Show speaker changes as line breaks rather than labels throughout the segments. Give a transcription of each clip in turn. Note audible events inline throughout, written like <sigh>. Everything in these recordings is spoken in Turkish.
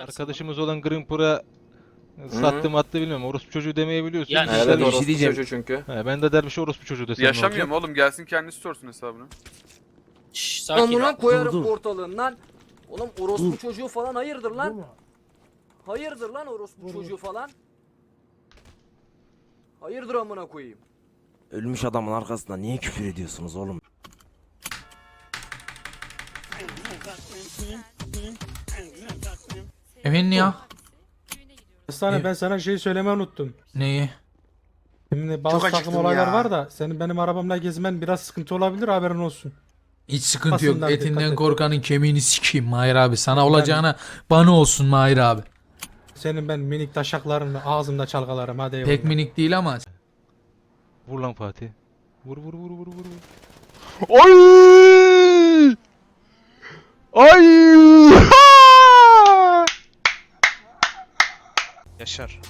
Arkadaşımız olan Grimpur'a sattım attı bilmiyorum. Orospu çocuğu demeyebiliyorsun.
Yani-
Biz
Evet,
derviş-
Evet
orospu
diyeceğim.
çocuğu çünkü.
He, ben de derviş orospu çocuğu desem ne
Yaşamıyor mu oğlum? Gelsin kendisi sorsun hesabını.
Şşş sakin
Amına
ol.
koyarım
Dur, dur.
ortalığından. Oğlum orospu
Dur.
çocuğu falan hayırdır lan? Hayırdır lan orospu çocuğu falan? Hayırdır amına koyayım?
Ölmüş adamın arkasında niye küfür ediyorsunuz oğlum?
Emin ya.
Hastane ben sana şey söylemeyi unuttum.
Neyi?
Şimdi bazı
Çok
takım
acıktım
olaylar
ya.
var da senin benim arabamla gezmen biraz sıkıntı olabilir haberin olsun.
Hiç sıkıntı yok.
Basından dikkat
Etinden
et.
korkanın kemiğini sikeyim Mahir abi. Sana olacağına bana olsun Mahir abi.
Senin ben minik taşaklarını ağzımda çalkalarım hadi eyvallah.
Pek minik değil ama.
Vur lan Fatih. Vur vur vur vur vur. vur. Ay! Ay!
Yaşar.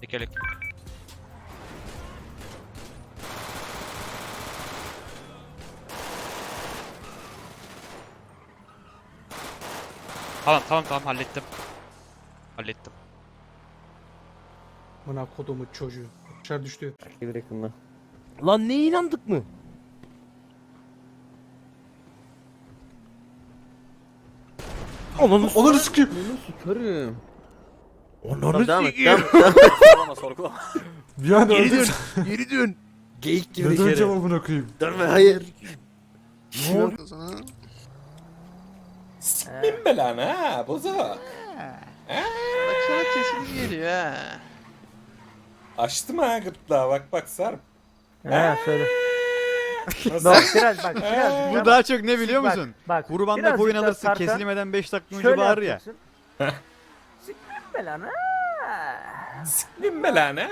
Tekerlek. Tamam tamam tamam hallettim. Hallettim.
Buna kodumu çocuğu. Dışarı düştü.
Lan ne inandık mı? Ananı
Onları sikeyim.
Körüm.
Ananı
Devam et.
sikeyim.
Devam et. <laughs> Sorgulama sorgulama.
Bir an
Geri
öldüm.
dön. Geri dön. Geyik gibi
Ne döneceğim
içeri.
amına koyayım.
Dönme hayır.
Ne oluyor sana?
Sikmem belanı ha bozak.
Baksana sesini geliyor ha.
Açtım ha gırtlağı bak bak sarp.
He söyle.
Nasıl?
biraz bak biraz.
Bu daha çok ne biliyor
Bak,
musun?
Bak.
Kurbanda koyun alırsın
sarkan,
kesilmeden 5 dakika önce bağır ya.
yapacaksın. Sikmem belanı.
Sikmem belanı ha.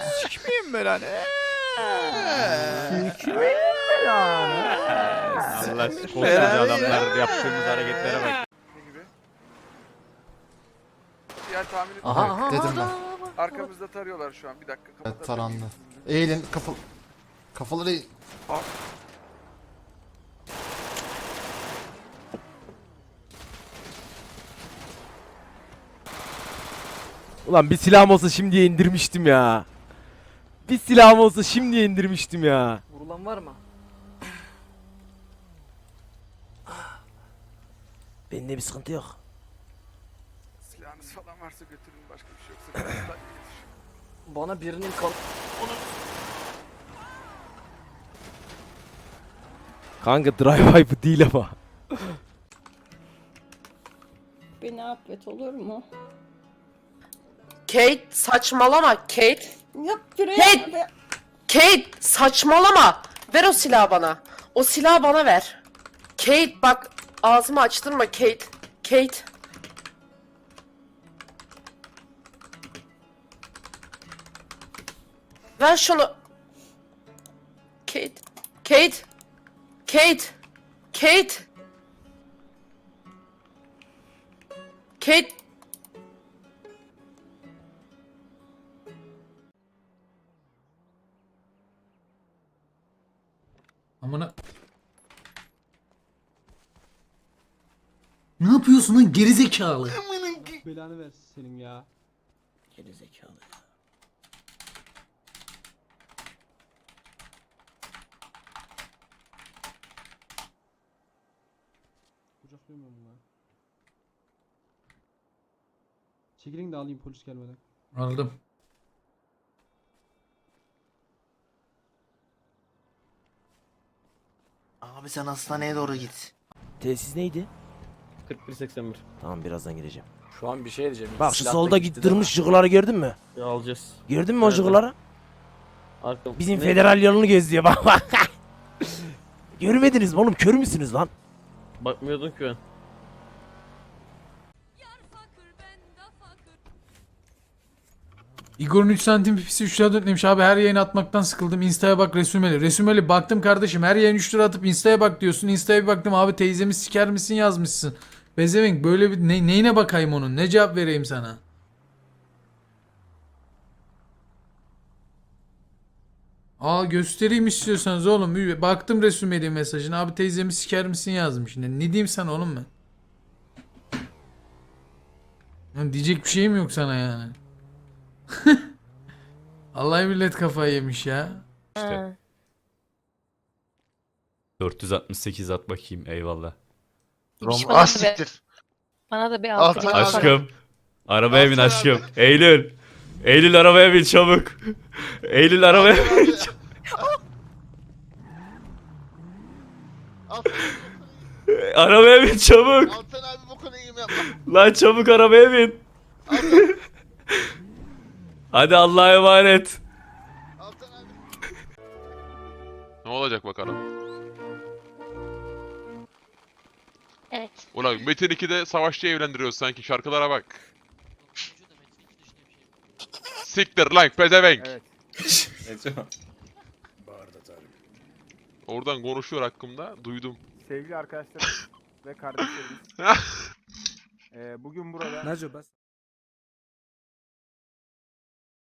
Sikmeyeyim ben lan. Allah koskoca adamlar yaptığımız hareketlere bak.
Aha aha
dedim
aha.
Arkamızda tarıyorlar şu an. Bir dakika.
Evet taranlı. Eğilin kafa... Kafaları eğ-
Ulan bir silahım olsa şimdiye indirmiştim ya. Bir silahım olsa şimdiye indirmiştim ya.
Vurulan var mı?
Bende bir sıkıntı yok.
Silahınız falan varsa götürün. Başka bir şey yoksa. getir.
Bana birinin kal...
Kanka drive bu değil ama.
Beni affet olur mu?
Kate saçmalama Kate.
Yok küreğe.
Hey! Kate saçmalama. Ver o silahı bana. O silahı bana ver. Kate bak ağzımı açtırma Kate. Kate. Ver şunu. Kate. Kate. Kate. Kate. Kate.
Amına. Ne yapıyorsun lan gerizekalı?
Belanı versin senin ya.
Gerizekalı.
Kucaklıyorum ben bunu. Çekilin de alayım polis gelmeden.
Aldım.
Abi sen hastaneye doğru git.
Tesis neydi?
4181.
Tamam birazdan gireceğim.
Şu an bir şey diyeceğim.
Bak şu
Silah da
solda
gitti de.
gittirmiş jıgıları gördün mü?
Ya alacağız.
Gördün mü o
Nerede? Arka...
Bizim
Ne?
federal yolunu geziyor bak <laughs> bak. Görmediniz mi oğlum kör müsünüz lan?
Bakmıyordun ki ben.
Igor'un 3 santim pipisi 3 lira demiş abi her yayın atmaktan sıkıldım. İnstaya bak resümeli. Resümeli baktım kardeşim. Her yayın 3 lira atıp instaya bak diyorsun. İnstaya bir baktım abi teyzemi siker misin yazmışsın. Bezevenk böyle bir ne, neyine bakayım onun? Ne cevap vereyim sana Aa göstereyim istiyorsanız oğlum. Baktım resümeli mesajına. Abi teyzemi siker misin yazmış. Ne, ne diyeyim sana oğlum ben? Oğlum diyecek bir şeyim yok sana yani. <laughs> Allah millet kafayı yemiş ya.
İşte. 468 at bakayım eyvallah.
Rom asiktir. Bana da bir altı.
Aşkım. Arabaya bin aşkım. Eylül. Eylül arabaya bin çabuk. Eylül arabaya bin. Arabaya bin çabuk.
Altan abi bu konuyu iyi
Lan çabuk arabaya bin. Hadi Allah'a emanet.
Ne olacak bakalım.
Evet.
Ulan Metin 2'de savaşçı evlendiriyoruz sanki şarkılara bak. Siktir lan pezevenk.
Ece. <laughs>
Oradan konuşuyor hakkımda duydum.
Sevgili arkadaşlarım <laughs> ve kardeşlerimiz. <laughs> bugün burada